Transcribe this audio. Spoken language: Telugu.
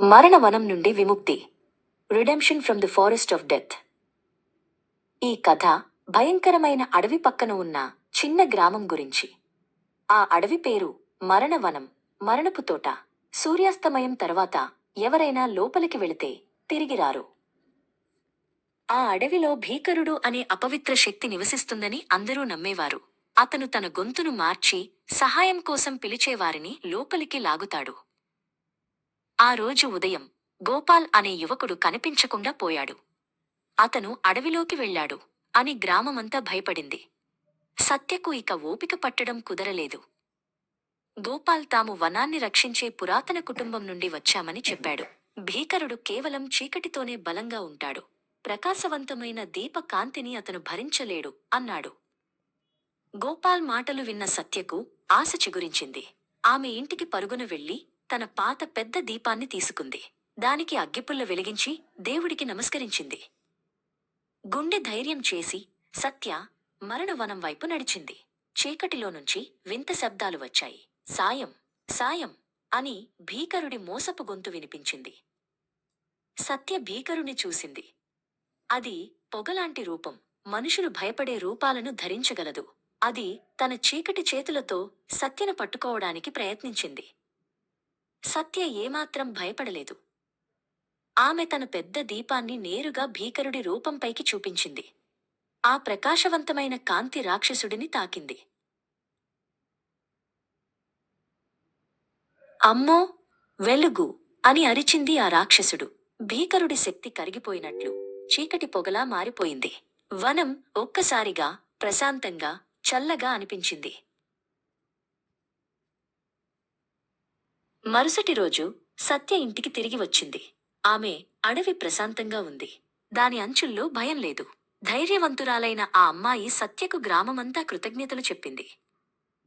మరణవనం నుండి విముక్తి. Redemption from the forest of death ఈ కథ భయంకరమైన అడవి పక్కన ఉన్న చిన్న గ్రామం గురించి. ఆ అడవి పేరు మరణవనం మరణపు తోట. సూర్యాస్తమయం తర్వాత ఎవరైనా లోపలికి వెళితే తిరిగిరారు ఆ అడవిలో భీకరుడు అనే అపవిత్ర శక్తి నివసిస్తుందని అందరూ నమ్మేవారు. అతను తన గొంతును మార్చి సహాయం కోసం పిలిచేవారిని లోపలికి లాగుతాడు. ఆ రోజు ఉదయం గోపాల్ అనే యువకుడు కనిపించకుండా పోయాడు. అతను అడవిలోకి వెళ్ళాడు అని గ్రామమంతా భయపడింది. సత్యకు ఇక ఓపిక పట్టడం కుదరలేదు. గోపాల్ తాము వనాన్ని రక్షించే పురాతన కుటుంబం నుండి వచ్చామని చెప్పాడు. భీకరుడు కేవలం చీకటితోనే బలంగా ఉంటాడు. ప్రకాశవంతమైన దీప కాంతిని అతను భరించలేడు అన్నాడు. గోపాల్ మాటలు విన్న సత్యకు ఆశ చిగురించింది. ఆమె ఇంటికి పరుగున వెళ్ళి తన పాత పెద్ద దీపాన్ని తీసుకుంది. దానికి అగ్గిపుల్ల వెలిగించి దేవుడికి నమస్కరించింది. గుండె ధైర్యం చేసి సత్య మరణవనం వైపు నడిచింది. చీకటిలో నుంచి వింత శబ్దాలు వచ్చాయి. సాయం సాయం అని భీకరుడి మోసపు గొంతు వినిపించింది. సత్య భీకరుని చూసింది. అది పొగలాంటి రూపం. మనుషులు భయపడే రూపాలను ధరించగలదు. అది తన చీకటి చేతులతో సత్యను పట్టుకోవడానికి ప్రయత్నించింది. సత్య ఏమాత్రం భయపడలేదు. ఆమె తన పెద్ద దీపాన్ని నేరుగా భీకరుడి రూపంపైకి చూపించింది. ఆ ప్రకాశవంతమైన కాంతి రాక్షసుడిని తాకింది. అమ్మో వెలుగు అని అరిచింది ఆ రాక్షసుడు. భీకరుడి శక్తి కరిగిపోయినట్లు చీకటి పొగలా మారిపోయింది. వనం ఒక్కసారిగా ప్రశాంతంగా చల్లగా అనిపించింది. మరుసటి రోజు సత్య ఇంటికి తిరిగి వచ్చింది. ఆమె అడవి ప్రశాంతంగా ఉంది. దాని అంచుల్లో భయం లేదు. ధైర్యవంతురాలైన ఆ అమ్మాయి సత్యకు గ్రామమంతా కృతజ్ఞతలు చెప్పింది.